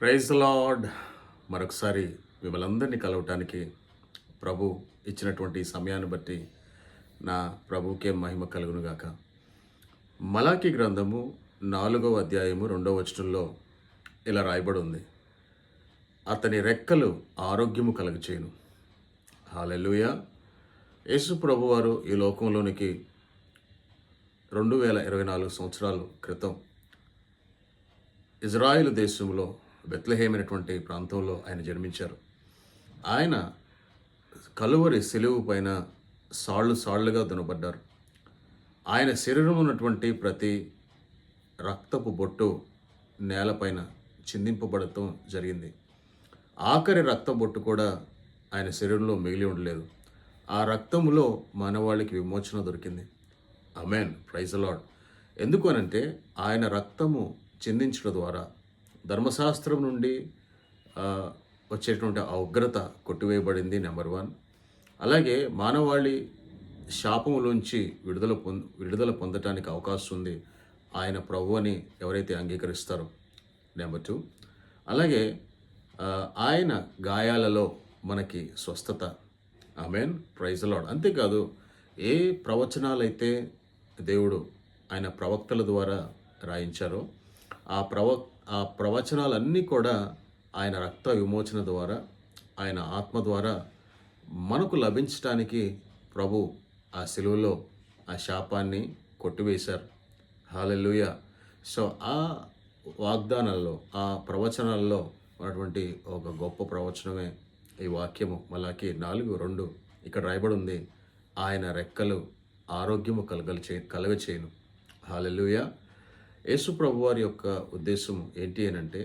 Praise lord. మరొకసారి మిమ్మల్ని అందరినీ కలవటానికి ప్రభు ఇచ్చినటువంటి సమయాన్ని బట్టి నా ప్రభుకే మహిమ కలుగును గాక మలాకి గ్రంథము నాలుగవ అధ్యాయము రెండవ వచనంలో ఇలా రాయబడి ఉంది అతని రెక్కలు ఆరోగ్యము కలుగచేయును. హాలెలుయ యేసు ప్రభువారు ఈ లోకంలోనికి రెండు వేల ఇరవై నాలుగు సంవత్సరాల క్రితం ఇజ్రాయిల్ దేశంలో బెత్లహేమైనటువంటి ప్రాంతంలో ఆయన జన్మించారు. ఆయన కలువరి సెలువు పైన సాళ్ళు సాళ్ళుగా దునబడ్డారు ఆయన శరీరం ఉన్నటువంటి ప్రతి రక్తపు బొట్టు నేలపైన చిందింపబడటం జరిగింది. ఆఖరి రక్త బొట్టు కూడా ఆయన శరీరంలో మిగిలి ఉండలేదు. ఆ రక్తములో మానవాళికి విమోచన దొరికింది. అమెన్ ప్రైజ్ లాడ్ ఎందుకు అనంటే ఆయన రక్తము చిందించడం ద్వారా ధర్మశాస్త్రం నుండి వచ్చేటువంటి ఆ ఉగ్రత కొట్టివేయబడింది నెంబర్ వన్ అలాగే మానవాళి శాపములోంచి విడుదల పొంద విడుదల పొందటానికి అవకాశం ఉంది. ఆయన ప్రభు అని ఎవరైతే అంగీకరిస్తారో నెంబర్ టూ అలాగే ఆయన గాయాలలో మనకి స్వస్థత. ఆమెన్ ప్రైజ్ లాడ్ అంతేకాదు ఏ ప్రవచనాలైతే దేవుడు ఆయన ప్రవక్తల ద్వారా రాయించారో ఆ ప్రవక్ ఆ ప్రవచనాలన్నీ కూడా ఆయన రక్త విమోచన ద్వారా ఆయన ఆత్మ ద్వారా మనకు లభించటానికి ప్రభు ఆ సెలువులో ఆ శాపాన్ని కొట్టివేశారు. హాలెలుయ. సో ఆ వాగ్దానాల్లో ఆ ప్రవచనాల్లో ఉన్నటువంటి ఒక గొప్ప ప్రవచనమే ఈ వాక్యము. మళ్ళాకి నాలుగు రెండు ఇక్కడ రాయబడి ఉంది ఆయన రెక్కలు ఆరోగ్యము కలగలు చే కలగచేయను. హాలెలుయా. యేసు ప్రభువారి యొక్క ఉద్దేశం ఏంటి అని అంటే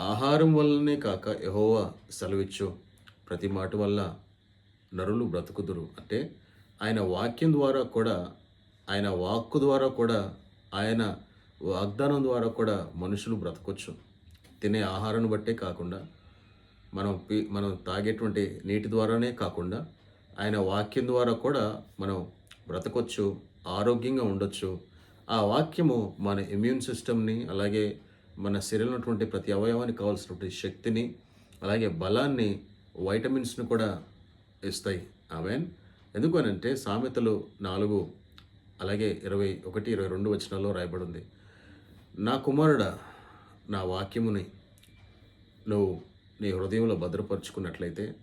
ఆహారం వల్లనే కాక యహోవా సెలవిచ్చు ప్రతి మాట వల్ల నరులు బ్రతుకుదురు. అంటే ఆయన వాక్యం ద్వారా కూడా ఆయన వాక్కు ద్వారా కూడా ఆయన వాగ్దానం ద్వారా కూడా మనుషులు బ్రతకొచ్చు. తినే ఆహారాన్ని బట్టే కాకుండా మనం పీ మనం తాగేటువంటి నీటి ద్వారానే కాకుండా ఆయన వాక్యం ద్వారా కూడా మనం బ్రతకొచ్చు ఆరోగ్యంగా ఉండొచ్చు ఆ వాక్యము మన ఇమ్యూన్ సిస్టమ్ని అలాగే మన శరీరంలో ఉన్నటువంటి ప్రతి అవయవానికి కావాల్సినటువంటి శక్తిని అలాగే బలాన్ని వైటమిన్స్ను కూడా ఇస్తాయి. ఆమెన్ ఎందుకు అని అంటే సామెతలు నాలుగు అలాగే ఇరవై ఒకటి ఇరవై రెండు వచనాల్లో రాయబడింది. నా కుమారుడా నా వాక్యముని నువ్వు నీ హృదయంలో భద్రపరుచుకున్నట్లయితే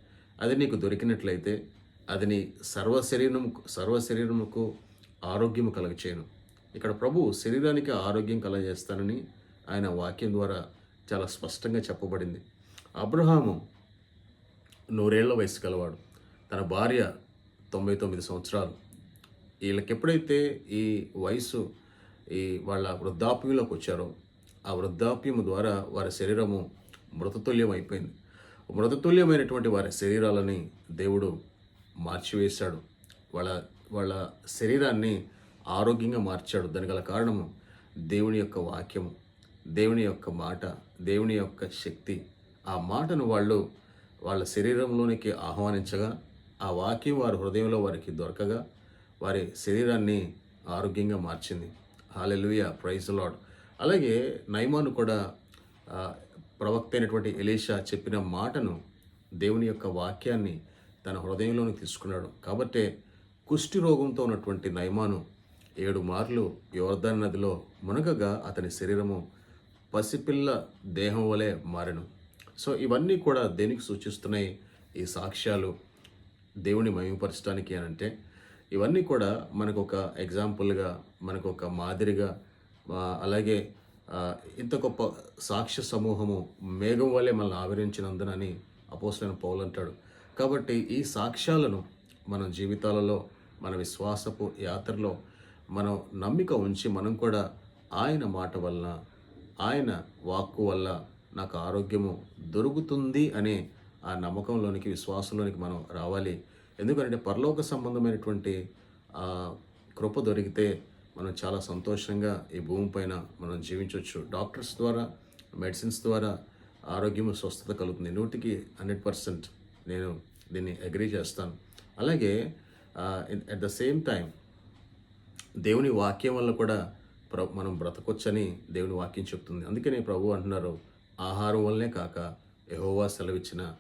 అది నీకు దొరికినట్లయితే అది నీ సర్వ శరీరము సర్వ శరీరముకు ఆరోగ్యము కలగచేయను. ఇక్కడ ప్రభు శరీరానికి ఆరోగ్యం కలగజేస్తానని ఆయన వాక్యం ద్వారా చాలా స్పష్టంగా చెప్పబడింది. అబ్రహాము నూరేళ్ళ వయసు గలవాడు. తన భార్య తొంభై తొమ్మిది సంవత్సరాలు. వీళ్ళకి ఎప్పుడైతే ఈ వయసు ఈ వాళ్ళ వృద్ధాప్యంలోకి వచ్చారో ఆ వృద్ధాప్యము ద్వారా వారి శరీరము మృతతుల్యం అయిపోయింది మృతతుల్యమైనటువంటి వారి శరీరాలని దేవుడు మార్చివేశాడు. వాళ్ళ వాళ్ళ శరీరాన్ని ఆరోగ్యంగా మార్చాడు. దానికి గల కారణము దేవుని యొక్క వాక్యము దేవుని యొక్క మాట దేవుని యొక్క శక్తి. ఆ మాటను వాళ్ళు వాళ్ళ శరీరంలోనికి ఆహ్వానించగా ఆ వాక్యం వారి హృదయంలో వారికి దొరకగా వారి శరీరాన్ని ఆరోగ్యంగా మార్చింది. హాలెలుయ ప్రైజ్ లాడ్ అలాగే నైమాను కూడా ప్రవక్త అయినటువంటి ఎలీషా చెప్పిన మాటను దేవుని యొక్క వాక్యాన్ని తన హృదయంలోకి తీసుకున్నాడు. కాబట్టే కుష్టి రోగంతో ఉన్నటువంటి నైమాను ఏడు మార్లు యోర్ధన్ నదిలో మునగగా అతని శరీరము పసిపిల్ల దేహం వలె మారెను. సో ఇవన్నీ కూడా దేనికి సూచిస్తున్నాయి? ఈ సాక్ష్యాలు దేవుని మయమపరచడానికి అని అంటే ఇవన్నీ కూడా మనకు ఒక ఎగ్జాంపుల్గా మనకు ఒక మాదిరిగా అలాగే ఇంత గొప్ప సాక్ష్య సమూహము మేఘం వల్లే మనల్ని ఆవరించినందునని అపోసరైన పౌలు అంటాడు. కాబట్టి ఈ సాక్ష్యాలను మన జీవితాలలో మన విశ్వాసపు యాత్రలో మనం నమ్మిక ఉంచి మనం కూడా ఆయన మాట వలన ఆయన వాక్కు వల్ల నాకు ఆరోగ్యము దొరుకుతుంది అనే ఆ నమ్మకంలోనికి విశ్వాసంలోనికి మనం రావాలి. ఎందుకంటే పరలోక సంబంధమైనటువంటి ఆ కృప దొరికితే మనం చాలా సంతోషంగా ఈ భూమిపైన మనం జీవించవచ్చు డాక్టర్స్ ద్వారా మెడిసిన్స్ ద్వారా ఆరోగ్యము స్వస్థత కలుగుతుంది. నూటికి హండ్రెడ్ పర్సెంట్ నేను దీన్ని అగ్రీ చేస్తాను. అలాగే అట్ ద సేమ్ టైం దేవుని వాక్యం వల్ల కూడా ప్ర మనం బ్రతకొచ్చని దేవుని వాక్యం చెప్తుంది. అందుకనే ప్రభు అంటున్నారు ఆహారం వల్లనే కాక యహోవా సెలవిచ్చిన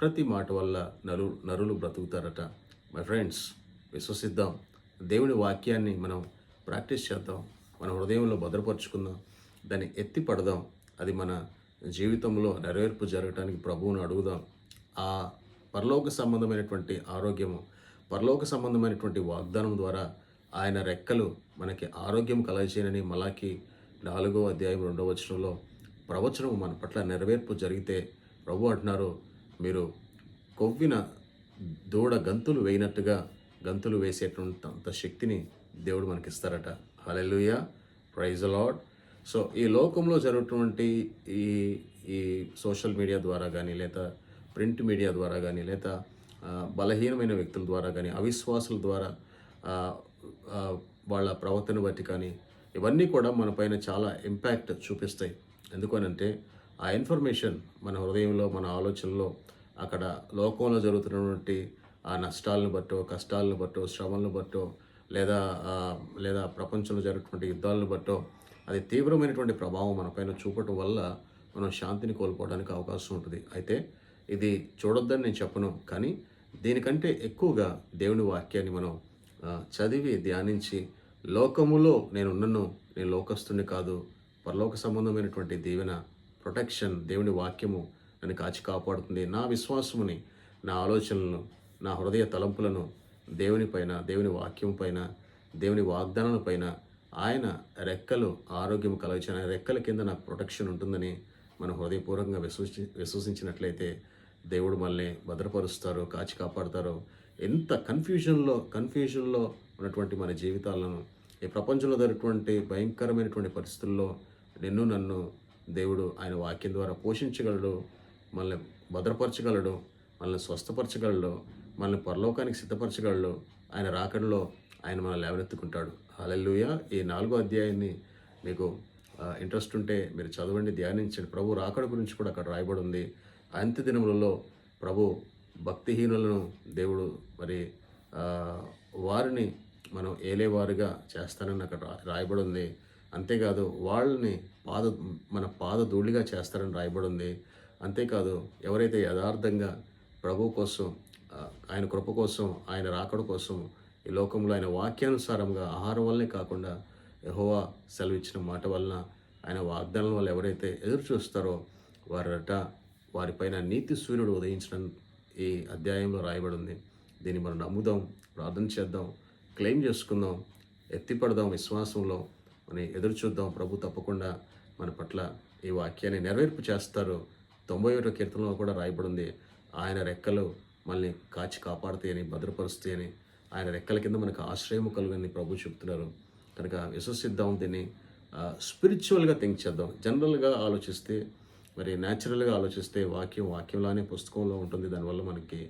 ప్రతి మాట వల్ల నరు నరులు బ్రతుకుతారట. My friends విశ్వసిద్దాం. దేవుని వాక్యాన్ని మనం ప్రాక్టీస్ చేద్దాం. మన హృదయంలో భద్రపరుచుకుందాం. దాన్ని ఎత్తి పడదాం. అది మన జీవితంలో నెరవేర్పు జరగటానికి ప్రభువును అడుగుదాం. ఆ పరలోక సంబంధమైనటువంటి ఆరోగ్యము పరలోక సంబంధమైనటువంటి వాగ్దానం ద్వారా ఆయన రెక్కలు మనకి ఆరోగ్యం కలగజేయనని మలాకి నాలుగో అధ్యాయం రెండవ వచనంలో ప్రవచనం మన పట్ల నెరవేర్పు జరిగితే ప్రభు అంటున్నారు మీరు కొవ్విన దూడ గంతులు వేయినట్టుగా గంతులు వేసేటువంటి అంత శక్తిని దేవుడు మనకిస్తారట. హలెలుయ ప్రైజ్ లాడ్ సో ఈ లోకంలో జరుగుతున్నటువంటి ఈ ఈ సోషల్ మీడియా ద్వారా కానీ లేదా ప్రింట్ మీడియా ద్వారా కానీ లేదా బలహీనమైన వ్యక్తుల ద్వారా కానీ అవిశ్వాసుల ద్వారా వాళ్ళ ప్రవర్తన బట్టి కానీ ఇవన్నీ కూడా మన పైన చాలా ఇంపాక్ట్ చూపిస్తాయి. ఎందుకనంటే ఆ ఇన్ఫర్మేషన్ మన హృదయంలో మన ఆలోచనలో అక్కడ లోకంలో జరుగుతున్నటువంటి ఆ నష్టాలను బట్టో కష్టాలను బట్టో శ్రమలను బట్టో లేదా లేదా ప్రపంచంలో జరుగుతున్నటువంటి యుద్ధాలను బట్టో అది తీవ్రమైనటువంటి ప్రభావం మన పైన చూపటం వల్ల మనం శాంతిని కోల్పోవడానికి అవకాశం ఉంటుంది. అయితే ఇది చూడొద్దని నేను చెప్పను కానీ దీనికంటే ఎక్కువగా దేవుని వాక్యాన్ని మనం చదివి ధ్యానించి లోకములో నేనున్నను నేను లోకస్తుని కాదు పరలోక సంబంధమైనటువంటి దీవెన ప్రొటెక్షన్ దేవుని వాక్యము నన్ను కాచి కాపాడుతుంది. నా విశ్వాసముని నా ఆలోచనలను నా హృదయ తలంపులను దేవుని పైన దేవుని వాక్యం పైన దేవుని వాగ్దానాల పైన ఆయన రెక్కలు ఆరోగ్యం కలగచ్చిన ఆయన రెక్కల కింద నాకు ప్రొటెక్షన్ ఉంటుందని మనం హృదయపూర్వకంగా విశ్వసి విశ్వసించినట్లయితే దేవుడు మనల్ని భద్రపరుస్తారు కాచి కాపాడుతారు. ఎంత కన్ఫ్యూజన్లో కన్ఫ్యూజన్లో ఉన్నటువంటి మన జీవితాలను ఈ ప్రపంచంలో జరిగినటువంటి భయంకరమైనటువంటి పరిస్థితుల్లో నిన్ను నన్ను దేవుడు ఆయన వాక్యం ద్వారా పోషించగలడు మనల్ని భద్రపరచగలడు మనల్ని స్వస్థపరచగలడు మనల్ని పరలోకానికి సిద్ధపరచగలడు. ఆయన రాకడలో ఆయన మనల్ని లేవనెత్తుకుంటాడు. అలెల్లుయ ఈ నాలుగో అధ్యాయాన్ని మీకు ఇంట్రెస్ట్ ఉంటే మీరు చదవండి ధ్యానించండి. ప్రభు రాకడ గురించి కూడా అక్కడ రాయబడి ఉంది. అంత్య దినములలో ప్రభు భక్తిహీనులను దేవుడు మరి వారిని మనం ఏలేవారుగా చేస్తానని అక్కడ రా- రాయబడి ఉంది అంతేకాదు వాళ్ళని పాద మన పాద ధూళిగా చేస్తారని రాయబడి ఉంది అంతేకాదు ఎవరైతే యథార్థంగా ప్రభు కోసం ఆయన కృప కోసం ఆయన రాకడ కోసం ఈ లోకంలో ఆయన వాక్యానుసారంగా ఆహారం వల్లనే కాకుండా యహోవా సెలవిచ్చిన మాట వలన ఆయన వాగ్దానం వల్ల ఎవరైతే ఎదురు చూస్తారో వారట వారిపైన నీతి సూర్యుడు ఉదయించడం ఈ అధ్యాయంలో రాయబడి ఉంది దీన్ని మనం నమ్ముదాం ప్రార్థన చేద్దాం క్లెయిమ్ చేసుకుందాం ఎత్తిపడదాం విశ్వాసంలో మనం ఎదురు చూద్దాం. ప్రభు తప్పకుండా మన పట్ల ఈ వాక్యాన్ని నెరవేర్పు చేస్తారు. తొంభై ఒకటో కీర్తనలో కూడా రాయబడి ఉంది ఆయన రెక్కలు మనల్ని కాచి కాపాడుతాయని భద్రపరుస్తాయని ఆయన రెక్కల కింద మనకు ఆశ్రయము కలుగని ప్రభు చెప్తున్నారు. కనుక విశ్వసిద్దాం దీన్ని స్పిరిచువల్గా థింక్ చేద్దాం. జనరల్గా ఆలోచిస్తే మరి న్యాచురల్గా ఆలోచిస్తే వాక్యం వాక్యంలానే పుస్తకంలో ఉంటుంది. దానివల్ల మనకి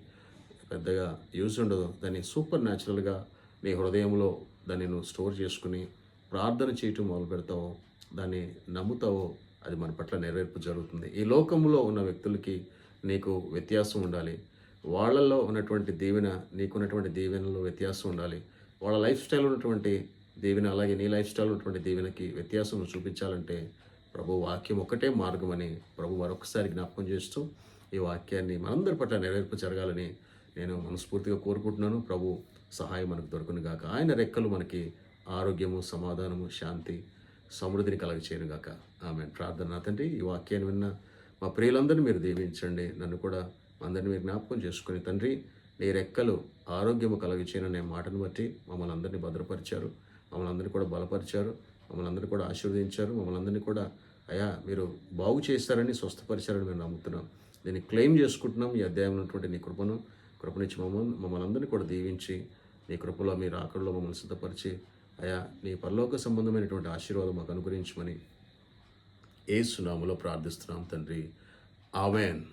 పెద్దగా యూజ్ ఉండదు. దాన్ని సూపర్ న్యాచురల్గా నీ హృదయంలో దాన్ని నువ్వు స్టోర్ చేసుకుని ప్రార్థన చేయటం మొదలు పెడతావో. దాన్ని నమ్ముతావో. అది మన పట్ల నెరవేర్పు జరుగుతుంది. ఈ లోకంలో ఉన్న వ్యక్తులకి నీకు వ్యత్యాసం ఉండాలి. వాళ్ళల్లో ఉన్నటువంటి దీవెన నీకున్నటువంటి దీవెనలో వ్యత్యాసం ఉండాలి. వాళ్ళ లైఫ్ స్టైల్ ఉన్నటువంటి దీవెన అలాగే నీ లైఫ్ స్టైల్ ఉన్నటువంటి దీవెనకి వ్యత్యాసం నువ్వు చూపించాలంటే ప్రభు వాక్యం ఒకటే మార్గం అని ప్రభు మరొకసారి జ్ఞాపకం చేస్తూ ఈ వాక్యాన్ని మనందరి పట్ల నెరవేర్పు జరగాలని నేను మనస్ఫూర్తిగా కోరుకుంటున్నాను. ప్రభు సహాయం మనకు దొరుకును గాక. ఆయన రెక్కలు మనకి ఆరోగ్యము సమాధానము శాంతి సమృద్ధిని కలగచేయను గాక. ఆమె ప్రార్థన తండ్రి ఈ వాక్యాన్ని విన్న మా ప్రియులందరినీ మీరు దీవించండి. నన్ను కూడా అందరినీ మీరు జ్ఞాపకం చేసుకుని తండ్రి నీ రెక్కలు ఆరోగ్యము కలగచేయననే మాటను బట్టి మమ్మల్ని అందరినీ భద్రపరిచారు. మమ్మల్ని అందరినీ కూడా బలపరిచారు. మమ్మల్ని అందరినీ కూడా ఆశీర్వదించారు. మమ్మల్ని అందరినీ కూడా అయా మీరు బాగు చేస్తారని స్వస్థపరిచారని మేము నమ్ముతున్నాం. దీన్ని క్లెయిమ్ చేసుకుంటున్నాం. ఈ అధ్యాయం ఉన్నటువంటి నీ కృపను కృపనిచ్చి మమ్మల్ని మమ్మల్ని అందరినీ కూడా దీవించి నీ కృపలో మీరు రాకడలో మమ్మల్ని సిద్ధపరిచి అయా నీ పరలోక సంబంధమైనటువంటి ఆశీర్వాదం మాకు అనుగ్రహించమని ఏ సునాములో ప్రార్థిస్తున్నాం తండ్రి. ఆమెన్.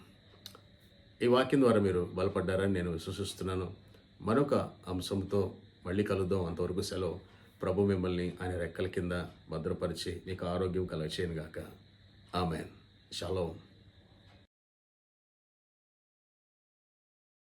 ఈ వాక్యం ద్వారా మీరు బలపడ్డారని నేను విశ్వసిస్తున్నాను. మరొక అంశంతో మళ్ళీ కలుద్దాం. అంతవరకు సెలవు. ప్రభు మిమ్మల్ని ఆయన రెక్కల కింద భద్రపరిచి మీకు ఆరోగ్యం కలగచేయను గాక ఆమెన్. షలోం.